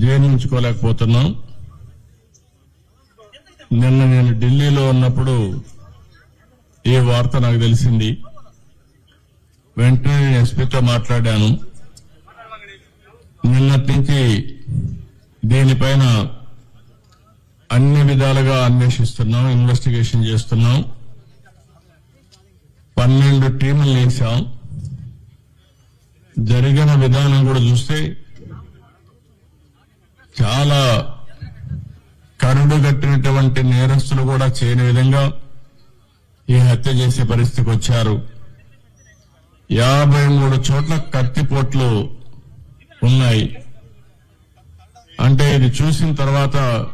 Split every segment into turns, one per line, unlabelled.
జీర్ణించుకోలేకపోతున్నాం నిన్న నేను ఢిల్లీలో ఉన్నప్పుడు ఈ వార్త నాకు తెలిసింది? వెంటనే నేను ఎస్పీతో మాట్లాడాను. నిన్నటి నుంచి దీనిపైన అన్ని విధాలుగా అన్వేషిస్తున్నాం ఇన్వెస్టిగేషన్ చేస్తున్నాం. పన్నెండు టీములు వేసాం జరిగిన విధానం కూడా చూస్తే చాలా కరుడు కట్టినటువంటి నేరస్తులు కూడా చేయని విధంగా ఈ హత్య చేసే పరిస్థితికి వచ్చారు. యాభై మూడు చోట్ల కత్తిపోట్లు ఉన్నాయి. అంటే ఇది చూసిన తర్వాత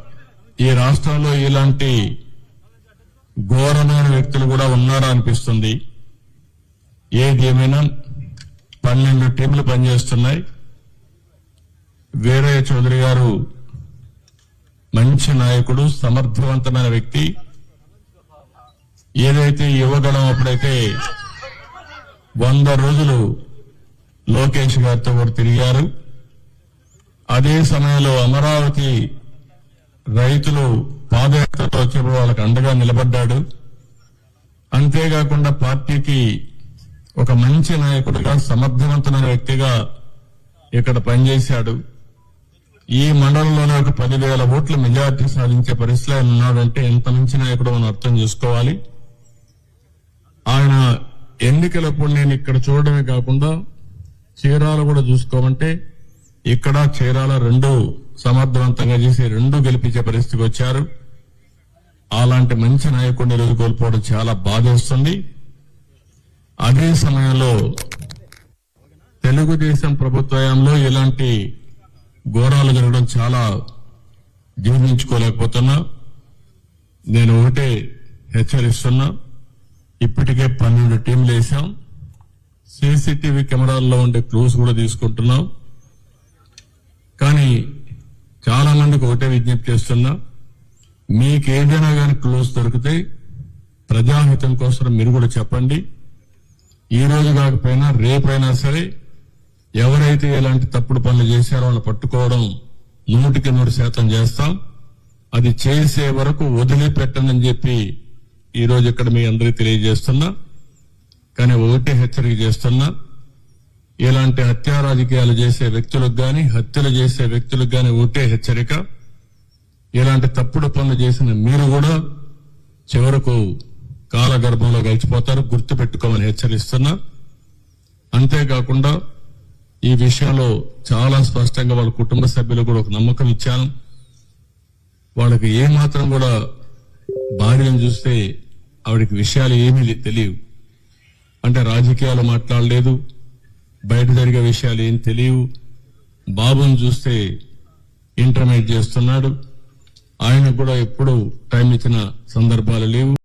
ఈ రాష్ట్రంలో ఇలాంటి ఘోరమైన వ్యక్తులు కూడా ఉన్నారా అనిపిస్తుంది. ఏది ఏమైనా పన్నెండు టీంలు పనిచేస్తున్నాయి. వీరయ్య చౌదరి గారు మంచి నాయకుడు సమర్థవంతమైన వ్యక్తి. ఏదైతే యువగణం అప్పుడైతే వంద రోజులు లోకేష్ గారితో కూడా తిరిగారు. అదే సమయంలో అమరావతి రైతులు పాదయాత్రతో వచ్చేప్పుడు వాళ్ళకి అండగా నిలబడ్డాడు. అంతేకాకుండా పార్టీకి ఒక మంచి నాయకుడిగా సమర్థవంతమైన వ్యక్తిగా ఇక్కడ పనిచేశాడు. ఈ మండలంలోనే ఒక పదివేల ఓట్ల మెజార్టీ సాధించే పరిస్థితిలో ఆయన ఉన్నాడంటే ఎంత మంచి నాయకుడు మనం అర్థం చేసుకోవాలి. ఆయన ఎన్నికలప్పుడు నేను ఇక్కడ చూడడమే కాకుండా చీరాలు కూడా చూసుకోమంటే ఇక్కడ చీరాల రెండు సమర్థవంతంగా చేసి రెండు గెలిపించే పరిస్థితికి వచ్చారు. అలాంటి మంచి నాయకుడిని రోజు కోల్పోవడం చాలా బాధేస్తుంది అదే సమయంలో తెలుగుదేశం ప్రభుత్వంలో ఇలాంటి ఘోరాలు జరగడం చాలా జీర్ణించుకోలేకపోతున్నా. నేను ఒకటే హెచ్చరిస్తున్నా. ఇప్పటికే పన్నెండు టీంలు వేసాం సీసీటీవీ కెమెరాల్లో ఉండే క్లూస్ కూడా తీసుకుంటున్నాం. కానీ చాలా మందికి ఒకటే విజ్ఞప్తి చేస్తున్నా. మీకు ఏదైనా కానీ క్లూస్ దొరికితే ప్రజాహితం కోసం మీరు కూడా చెప్పండి. ఈ రోజు కాకపోయినా రేపైనా సరే ఎవరైతే ఇలాంటి తప్పుడు పనులు చేశారో వాళ్ళు పట్టుకోవడం నూటికి నూరు శాతం చేస్తాం. అది చేసే వరకు వదిలిపెట్టనని చెప్పి ఈరోజు ఇక్కడ మీ అందరికీ తెలియజేస్తున్నా. కానీ ఒకటే హెచ్చరిక చేస్తున్నా. ఇలాంటి హత్యా రాజకీయాలు చేసే వ్యక్తులకు గాని హత్యలు చేసే వ్యక్తులకు గాని ఒకటే హెచ్చరిక. ఇలాంటి తప్పుడు పనులు చేసిన మీరు కూడా చివరకు కాలగర్భంలో గడిచిపోతారు. గుర్తు పెట్టుకోమని హెచ్చరిస్తున్నా. అంతేకాకుండా ఈ విషయంలో చాలా స్పష్టంగా వాళ్ళ కుటుంబ సభ్యులు కూడా ఒక నమ్మకం ఇచ్చాను. వాళ్ళకి ఏ మాత్రం కూడా భార్యను చూస్తే ఆవిడకి విషయాలు ఏమీ తెలియవు. అంటే రాజకీయాలు మాట్లాడలేదు. బయట జరిగే విషయాలు ఏం తెలియవు. బాబుని చూస్తే ఇంటర్మీడియట్ చేస్తున్నాడు. ఆయనకు కూడా ఎప్పుడు టైం ఇచ్చిన సందర్భాలు లేవు.